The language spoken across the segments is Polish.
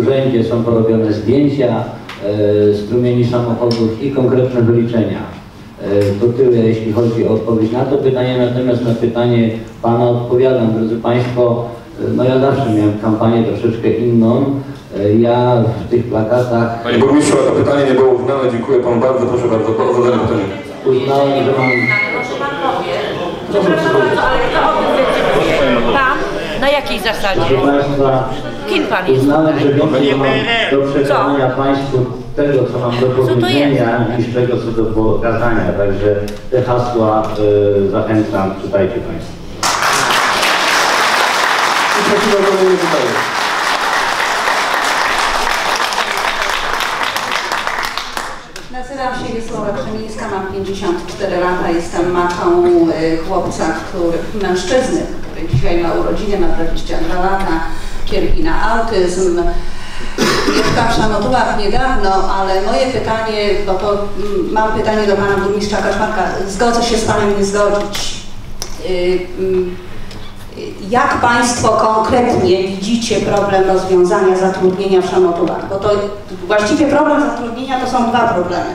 urzędzie są porobione zdjęcia e, strumieni samochodów i konkretne wyliczenia. E, To tyle, jeśli chodzi o odpowiedź na to pytanie, natomiast na pytanie Pana odpowiadam. Drodzy Państwo, e, no ja zawsze miałem kampanię troszeczkę inną. Ja w tych plakatach Panie burmistrzu, to pytanie nie było uznane. Dziękuję panu bardzo. Proszę bardzo o zadanie pytania. uznałem, że mam Proszę pan powie. Przepraszam bardzo, ale kto o tym decyduje? Pan? Na jakiej zasadzie? Proszę Państwa, Kim pan jest? uznałem, że więcej mam do przekazania Państwu tego, co mam do powiedzenia, niż tego, co do pokazania. Także te hasła y, zachęcam, czytajcie Państwo. I prosimy o kolejne pytanie. Nazywam się Wiesława Krzemińska, mam 54 lata, jestem matką y, chłopca, który, mężczyzny, który dzisiaj ma urodziny, ma 22 lata, cierpi na autyzm. Mieszkam w Szamotłach niedawno, ale moje pytanie, bo to mm, mam pytanie do pana burmistrza Kaczmarka, zgodzę się z panem nie zgodzić. Y, mm, jak Państwo konkretnie widzicie problem rozwiązania zatrudnienia w Szamotłach? Bo to właściwie problem zatrudnienia to są dwa problemy.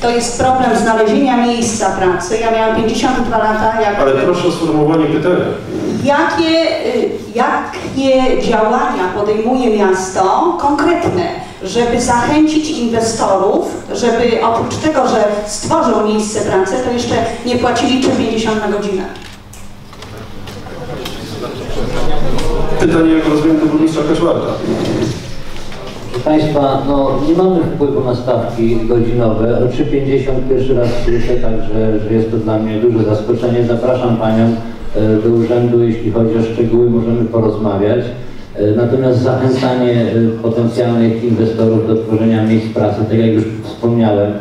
To jest problem znalezienia miejsca pracy. Ja miałam 52 lata. Jak, Ale proszę o sformułowanie pytania. jakie, y, jakie działania podejmuje miasto konkretne, żeby zachęcić inwestorów, żeby oprócz tego, że stworzą miejsce pracy, to jeszcze nie płacili 3,50 na godzinę? Pytanie, jak rozumiem, do burmistrza Kaczmarka. Proszę Państwa, no nie mamy wpływu na stawki godzinowe. O 3,50 pierwszy raz słyszę, także że jest to dla mnie duże zaskoczenie. Zapraszam Panią do urzędu, jeśli chodzi o szczegóły, możemy porozmawiać. E, Natomiast zachęcanie e, potencjalnych inwestorów do tworzenia miejsc pracy, tak jak już wspomniałem,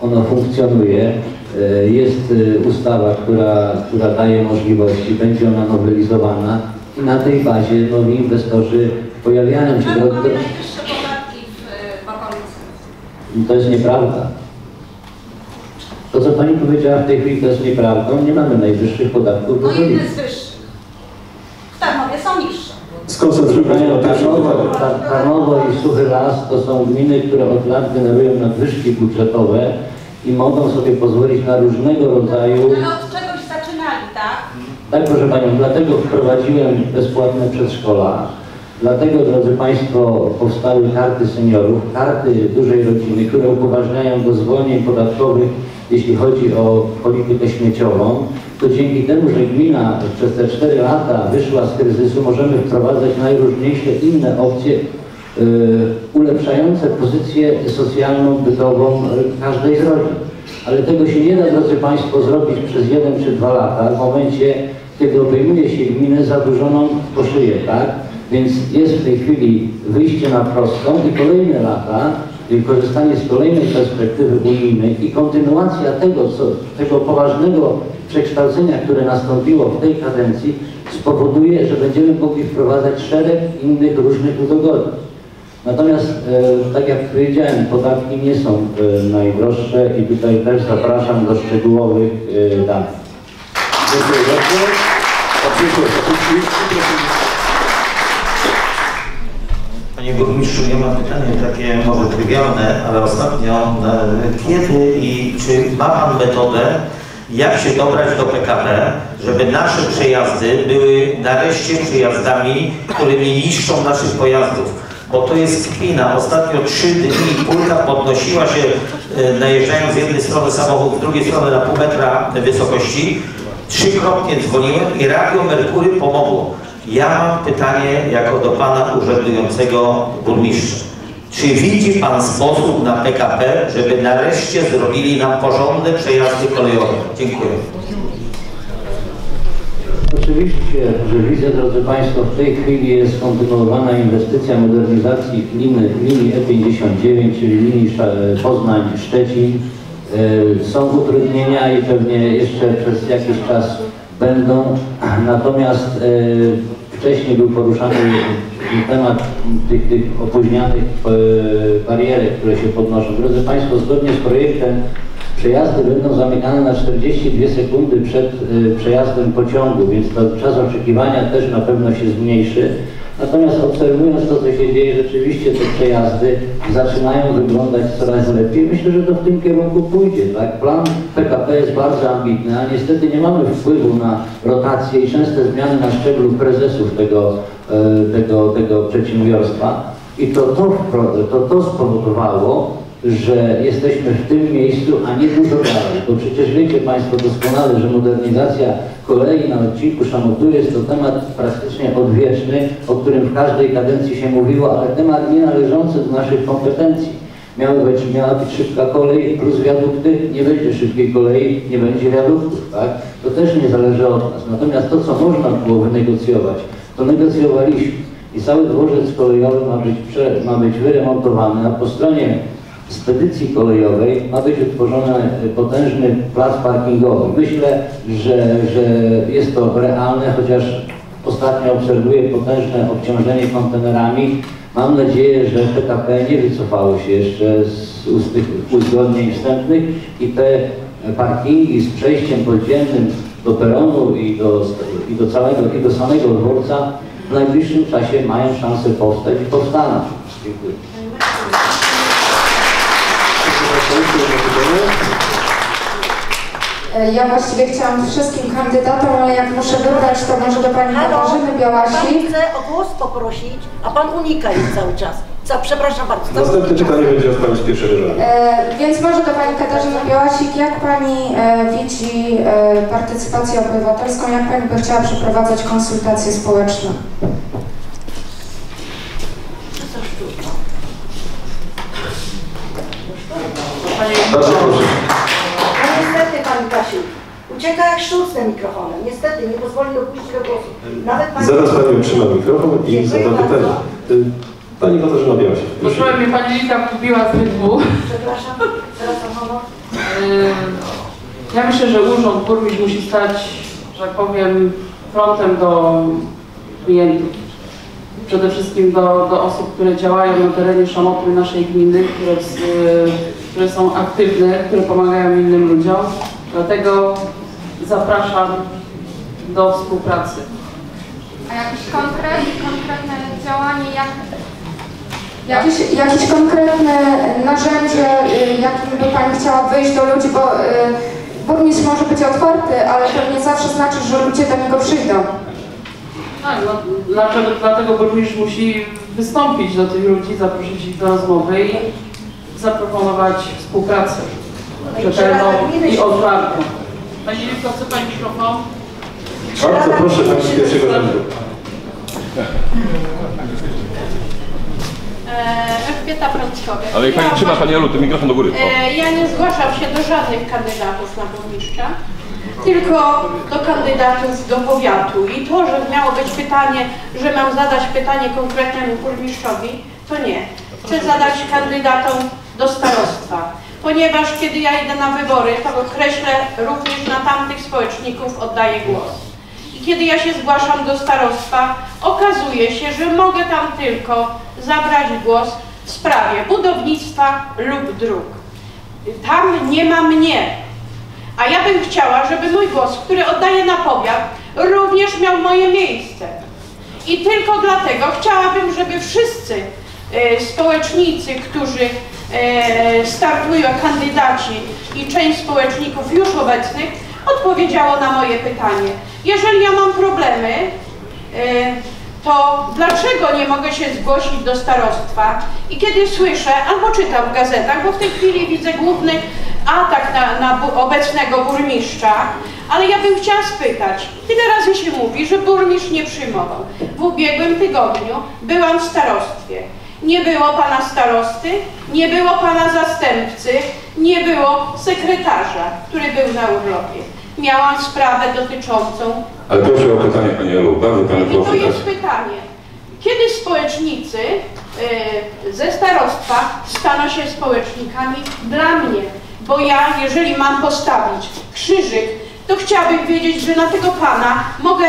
ono funkcjonuje. E, Jest e, ustawa, która, która daje możliwości, będzie ona nowelizowana i na tej bazie nowi inwestorzy pojawiają się. Do, do, to jest nieprawda. To, co Pani powiedziała w tej chwili, to jest nieprawdą. Nie mamy najwyższych podatków No jedne Górnicy. z wyższych. W Tarnowie są niższe. Się na pierwszym Tarnowo. Tar- Tarnowo i Suchy Las to są gminy, które od lat generują nadwyżki budżetowe i mogą sobie pozwolić na różnego rodzaju... Ale od czegoś zaczynali, tak? Tak, proszę Panią, dlatego wprowadziłem bezpłatne przedszkola. Dlatego, drodzy Państwo, powstały karty seniorów, karty dużej rodziny, które upoważniają do zwolnień podatkowych, jeśli chodzi o politykę śmieciową. To dzięki temu, że gmina przez te 4 lata wyszła z kryzysu, możemy wprowadzać najróżniejsze inne opcje y, ulepszające pozycję socjalną, bytową każdej z rodzin. Ale tego się nie da, drodzy Państwo, zrobić przez jeden czy dwa lata, w momencie, kiedy obejmuje się gminę zadłużoną po szyję, tak? Więc jest w tej chwili wyjście na prostą i kolejne lata, korzystanie z kolejnej perspektywy unijnej i kontynuacja tego, co, tego poważnego przekształcenia, które nastąpiło w tej kadencji, spowoduje, że będziemy mogli wprowadzać szereg innych różnych udogodnień. Natomiast, e, tak jak powiedziałem, podatki nie są e, najdroższe i tutaj też zapraszam do szczegółowych e, danych. Dziękuję bardzo. Panie burmistrzu, ja mam pytanie takie może trywialne, ale ostatnio e, kiedy i czy ma Pan metodę, jak się dobrać do PKP, żeby nasze przejazdy były nareszcie przejazdami, które nie niszczą naszych pojazdów? Bo to jest kpina. Ostatnio trzy dni kulka podnosiła się, e, najeżdżając z jednej strony samochód, z drugiej strony na pół metra wysokości. Trzykrotnie dzwoniłem i radio Merkury pomogło. Ja mam pytanie jako do Pana urzędującego burmistrza. Czy widzi Pan sposób na PKP, żeby nareszcie zrobili nam porządne przejazdy kolejowe? Dziękuję. Oczywiście, że widzę, drodzy Państwo, w tej chwili jest kontynuowana inwestycja modernizacji liny, linii E59, czyli linii Poznań-Szczecin. E, Są utrudnienia i pewnie jeszcze przez jakiś czas będą. Natomiast e, wcześniej był poruszany temat tych, tych opóźnianych e, barierek, które się podnoszą. Drodzy Państwo, zgodnie z projektem Przejazdy będą zamykane na 42 sekundy przed y, przejazdem pociągu, więc to czas oczekiwania też na pewno się zmniejszy. Natomiast obserwując to, co się dzieje, rzeczywiście te przejazdy zaczynają wyglądać coraz lepiej. Myślę, że to w tym kierunku pójdzie. Tak? Plan PKP jest bardzo ambitny, a niestety nie mamy wpływu na rotację i częste zmiany na szczeblu prezesów tego, e, tego, tego przedsiębiorstwa. I to to, to to spowodowało, że jesteśmy w tym miejscu, a nie dużo dalej. Bo przecież wiecie Państwo doskonale, że modernizacja kolei na odcinku Szamotu jest to temat praktycznie odwieczny, o którym w każdej kadencji się mówiło, ale temat nie należący do naszych kompetencji. Miały być, miała być szybka kolej plus wiadukty, nie będzie szybkiej kolei, nie będzie wiaduktów, tak? To też nie zależy od nas. Natomiast to, co można było wynegocjować, to negocjowaliśmy. I cały dworzec kolejowy ma być, ma być wyremontowany, a po stronie spedycji kolejowej ma być utworzony potężny plac parkingowy. Myślę, że, że jest to realne, chociaż ostatnio obserwuję potężne obciążenie kontenerami. Mam nadzieję, że PKP nie wycofało się jeszcze z, z tych uzgodnień wstępnych i te parkingi z przejściem podziemnym do peronu i do, i do całego, i do samego dworca w najbliższym czasie mają szansę powstać i powstaną. Dziękuję. Ja właściwie chciałam wszystkim kandydatom, ale jak muszę wybrać, to może do pani Katarzyny Pan Białasi. chce o głos poprosić, a pan unika jej cały czas. Za, przepraszam bardzo. Następne pytanie będzie od Pani z pierwszego rzędu. E, więc może do pani Katarzyny Białasik, jak pani e, widzi e, partycypację obywatelską, jak pani by chciała przeprowadzać konsultacje społeczne? Bardzo proszę. No niestety pani Kasiu, ucieka jak mikrofonem. Niestety nie pozwoli dopuścić do głosu. Nawet pani... Zaraz Pani otrzyma mikrofon i zada pytanie. Y, Pani Katarzyna Białasik. proszę. Proszę mnie pani Lita wbiła z rytmu. Przepraszam, zwracam honor. Yy, Ja myślę, że urząd burmistrz musi stać, że tak powiem, frontem do klientów. Przede wszystkim do, do osób, które działają na terenie Szamotu i naszej gminy, które, z- yy, które są aktywne, które pomagają innym ludziom. Dlatego zapraszam do współpracy. A jakieś konkret, konkretne działanie, jak Jakieś, jakieś konkretne narzędzie, y, jakim by pani chciała wyjść do ludzi, bo y, burmistrz może być otwarty, ale to nie zawsze znaczy, że ludzie do niego przyjdą. Tak, no, dlaczego, dlatego burmistrz musi wystąpić do tych ludzi, zaprosić ich do rozmowy i zaproponować współpracę rzetelną i otwartą. Pani Julko, chce Pani mikrofon? Bardzo proszę Pani z pierwszego rzędu. e, Elżbieta Frąckowiak. Ale jak Pani Ja trzyma Pani Olu, to mikrofon do góry. E, Ja nie zgłaszam się do żadnych kandydatów na burmistrza, tylko do kandydatów do powiatu. I to, że miało być pytanie, że mam zadać pytanie konkretnemu burmistrzowi, to nie. Chcę zadać kandydatom do. Ponieważ kiedy ja idę na wybory, to określę również na tamtych społeczników oddaję głos. I kiedy ja się zgłaszam do starostwa, okazuje się, że mogę tam tylko zabrać głos w sprawie budownictwa lub dróg. Tam nie ma mnie. A ja bym chciała, żeby mój głos, który oddaję na powiat, również miał moje miejsce. I tylko dlatego chciałabym, żeby wszyscy e, społecznicy, którzy startują, kandydaci i część społeczników już obecnych, odpowiedziało na moje pytanie. Jeżeli ja mam problemy, e, to dlaczego nie mogę się zgłosić do starostwa? I kiedy słyszę, albo czytam w gazetach, bo w tej chwili widzę główny atak na, na obecnego burmistrza, ale ja bym chciała spytać, ile razy się mówi, że burmistrz nie przyjmował? W ubiegłym tygodniu byłam w starostwie. Nie było pana starosty, nie było pana zastępcy, nie było sekretarza, który był na urlopie. Miałam sprawę dotyczącą Ale proszę o pytanie Pani Olu. Bardzo Pani i to proszę. jest pytanie. Kiedy społecznicy y, ze starostwa staną się społecznikami dla mnie? Bo ja, jeżeli mam postawić krzyżyk, to chciałabym wiedzieć, że na tego pana mogę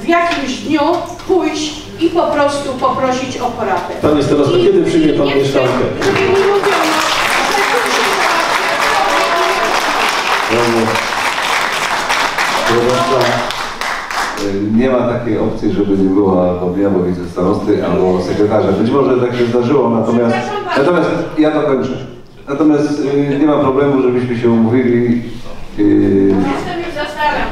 w jakimś dniu pójść i po prostu poprosić o poradę. Pani starosta, I- kiedy przyjmie Pan mieszkankę? Y, nie ma takiej opcji, żeby nie było albo mnie, albo wicestarosty, albo sekretarza. Być może tak się zdarzyło, natomiast, natomiast ja dokończę. Natomiast y, nie ma problemu, żebyśmy się umówili y, Jestem już za stara.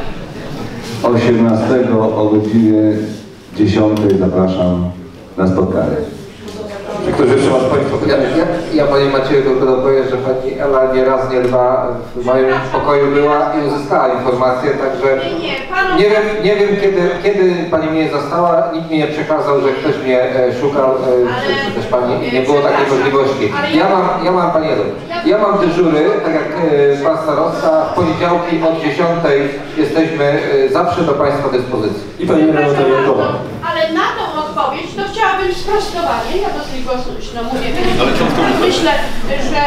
18 o godzinie 10 zapraszam na spotkanie. Czy ktoś jeszcze ma? Ja, Panie Macieju tylko dopowiem, że Pani Ela nie raz, nie dwa w moim pokoju była i uzyskała informacje, także Nie, wiem, nie wiem kiedy, kiedy Pani mnie zastała, nikt mi nie przekazał, że ktoś mnie e, szukał, e, czy, też Pani, nie było takiej możliwości. Ja mam, ja mam Pani Elu, ja mam dyżury, tak jak e, Pan Starosta, w poniedziałki od 10 jesteśmy zawsze do Państwa dyspozycji. I Pani Renata Jankowa. ale na odpowiedź to chciałabym sprostowanie. Ja dosyć głośno mówię. Myślę, że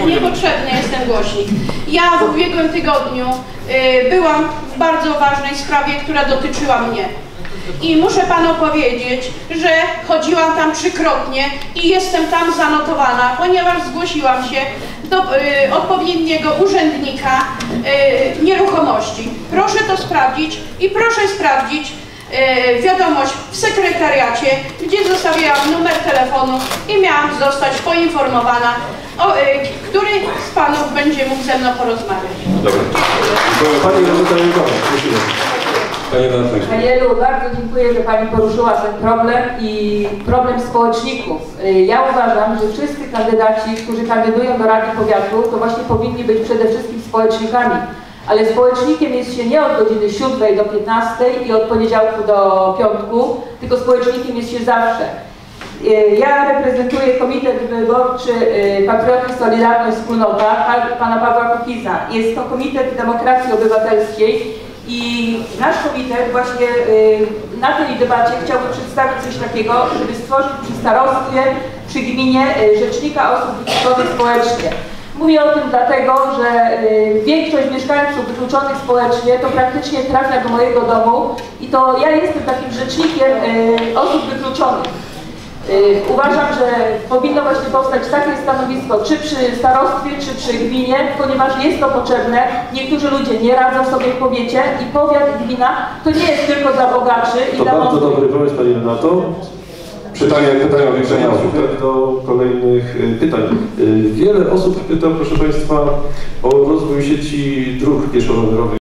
e, niepotrzebny jest ten głośnik. Ja w ubiegłym tygodniu e, byłam w bardzo ważnej sprawie, która dotyczyła mnie. I muszę panu powiedzieć, że chodziłam tam trzykrotnie i jestem tam zanotowana, ponieważ zgłosiłam się do y, odpowiedniego urzędnika y, nieruchomości. Proszę to sprawdzić i proszę sprawdzić y, wiadomość w sekretariacie, gdzie zostawiałam numer telefonu i miałam zostać poinformowana, o, y, który z panów będzie mógł ze mną porozmawiać. Dobra. Pani Renata prosimy. Pani Elu, bardzo dziękuję, że Pani poruszyła ten problem i problem społeczników. Y, Ja uważam, że wszyscy kandydaci, którzy kandydują do Rady Powiatu, to właśnie powinni być przede wszystkim społecznikami. Ale społecznikiem jest się nie od godziny 7 do 15 i od poniedziałku do piątku, tylko społecznikiem jest się zawsze. Y, Ja reprezentuję Komitet Wyborczy y, Patriotyzm, Solidarność, Wspólnota pa- pana Pawła Kukiza. Jest to Komitet Demokracji Obywatelskiej i nasz komitet właśnie y, na tej debacie chciałby przedstawić coś takiego, żeby stworzyć przy starostwie, przy gminie rzecznika osób wykluczonych społecznie. Mówię o tym dlatego, że y, większość mieszkańców wykluczonych społecznie to praktycznie trafia do mojego domu i to ja jestem takim rzecznikiem y, osób wykluczonych. Y, Uważam, że powinno właśnie powstać takie stanowisko, czy przy starostwie, czy przy gminie, ponieważ jest to potrzebne. Niektórzy ludzie nie radzą sobie w powiecie i powiat i gmina to nie jest tylko dla bogaczy i To dla bardzo mądrych. dobry pomysł Pani Renato. Pytanie, pytania o większenie osób. tak? do kolejnych y, pytań. Y, Wiele osób pyta, proszę Państwa, o rozwój sieci dróg pieszo-rowerowych.